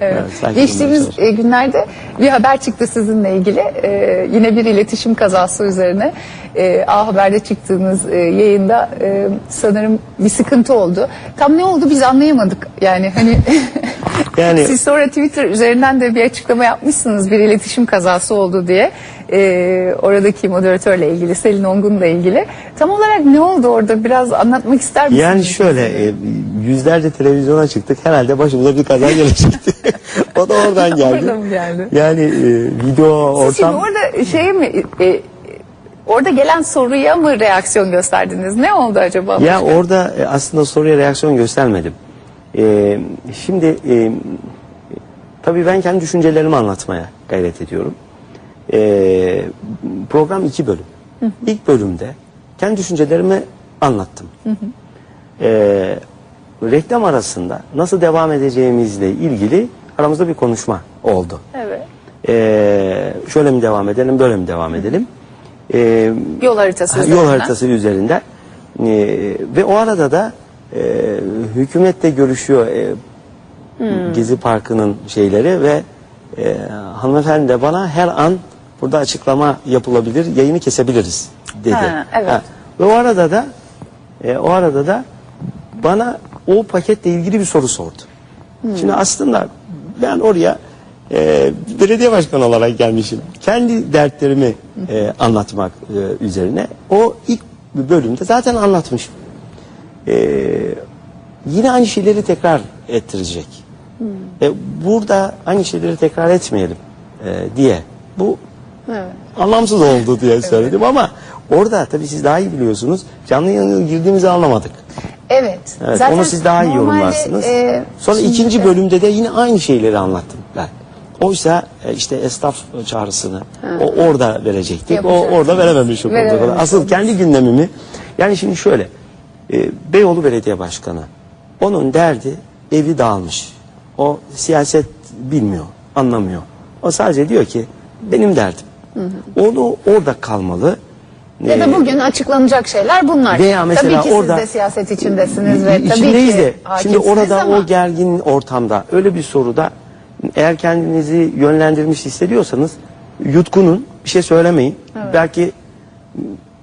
Evet. Geçtiğimiz e, günlerde bir haber çıktı sizinle ilgili. E, yine bir iletişim kazası üzerine. E, A Haber'de çıktığınız e, yayında e, sanırım bir sıkıntı oldu. Tam ne oldu biz anlayamadık. Yani hani Yani- siz sonra Twitter üzerinden de bir açıklama yapmışsınız bir iletişim kazası oldu diye. E, oradaki moderatörle ilgili, Selin Ongun'la ilgili. Tam olarak ne oldu orada? Biraz anlatmak ister misiniz? Yani şöyle e, yüzlerce televizyona çıktık. Herhalde başımıza bir kaza gelecekti. o da oradan geldi. Oradan mı geldi? Yani e, video Siz şimdi ortam orada şey mi e, orada gelen soruya mı reaksiyon gösterdiniz? Ne oldu acaba? ya orada e, aslında soruya reaksiyon göstermedim. E, şimdi e, tabii ben kendi düşüncelerimi anlatmaya gayret ediyorum. E, program iki bölüm. İlk bölümde kendi düşüncelerimi anlattım. E, reklam arasında nasıl devam edeceğimizle ilgili aramızda bir konuşma oldu. Evet. Ee, şöyle mi devam edelim, böyle mi devam edelim? Ee, Yol haritası ha, üzerinden. yol haritası üzerinden. Ee, ve o arada da e, hükümetle görüşüyor e, Hmm. Gezi Parkı'nın şeyleri ve e, hanımefendi de bana her an burada açıklama yapılabilir, yayını kesebiliriz dedi. Ha, evet. Ve o arada da e, o arada da bana o paketle ilgili bir soru sordu. Hmm. Şimdi aslında ben oraya e, belediye başkanı olarak gelmişim. Kendi dertlerimi e, anlatmak e, üzerine o ilk bölümde zaten anlatmışım. E, yine aynı şeyleri tekrar ettirecek. E, burada aynı şeyleri tekrar etmeyelim e, diye. Bu Evet. anlamsız oldu diye söyledim ama orada tabii siz daha iyi biliyorsunuz. Canlı yayına girdiğimizi anlamadık. Evet. Evet, Zaten onu siz daha iyi yorumlarsınız. e, Sonra şimdi- ikinci bölümde de yine aynı şeyleri anlattım ben. Oysa e, işte esnaf çağrısını o orada verecektik. O Yapacaksınız. orada verememiş olduk. Verememiş Asıl kendi gündemimi yani şimdi şöyle e, Beyoğlu Belediye Başkanı onun derdi evi dağılmış. O siyaset bilmiyor, anlamıyor. O sadece diyor ki benim derdim. Onu orada kalmalı. Ya da E, bugün açıklanacak şeyler bunlar. veya mesela tabii ki orada- siz de siyaset içindesiniz ve tabii ki de şimdi orada ama o gergin ortamda öyle bir soruda eğer kendinizi yönlendirmiş hissediyorsanız yutkunun bir şey söylemeyin. Belki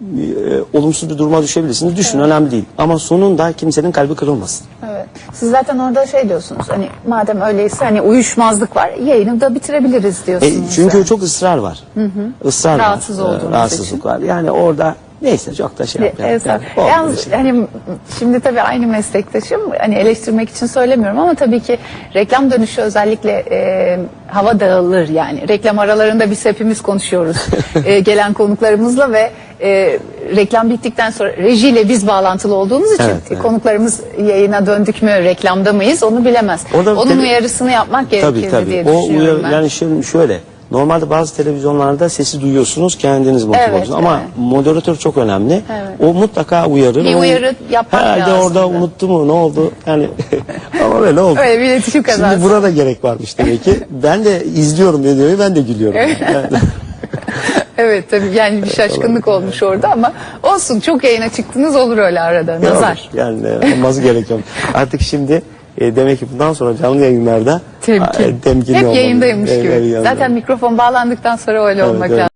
e, olumsuz bir duruma düşebilirsiniz. Düşün önemli değil. Ama sonunda kimsenin kalbi kırılmasın. Evet. Siz zaten orada şey diyorsunuz hani madem öyleyse hani uyuşmazlık var yayını da bitirebiliriz E, diyorsunuz. çünkü yani. çok ısrar var. Israr Rahatsız var. E, olduğunuz rahatsızlık için. var. Yani orada neyse çok da şey yapmayalım. Evet, Yani Yalnız işte. hani şimdi tabii aynı meslektaşım hani eleştirmek için söylemiyorum ama tabii ki reklam dönüşü özellikle e, hava dağılır yani reklam aralarında biz hepimiz konuşuyoruz e, gelen konuklarımızla ve e, reklam bittikten sonra rejiyle biz bağlantılı olduğumuz için Evet, evet. konuklarımız yayına döndük mü reklamda mıyız onu bilemez. Onun tabii- uyarısını yapmak gerekir Tabii tabii. diye O düşünüyorum uyar- ben. yani şimdi şöyle normalde bazı televizyonlarda sesi duyuyorsunuz kendiniz motive Evet, oluyorsunuz ama evet. moderatör çok önemli. Evet. O mutlaka uyarır. Bir uyarı yapmak Herhalde lazım orada da. unuttu mu ne oldu? Yani ama öyle oldu. Öyle bir iletişim kazası. Şimdi burada gerek varmış demek ki. Ben de izliyorum videoyu ben de gülüyorum. Yani- Evet tabii yani bir şaşkınlık olmuş orada ama olsun çok yayına çıktınız olur öyle arada nazar. Yani e, olması gerekiyor. Artık şimdi e, demek ki bundan sonra canlı yayınlarda Temkin. temkinli Hep olmalıyım. yayındaymış Evet, gibi. evet, Zaten mikrofon bağlandıktan sonra öyle olmak evet. lazım.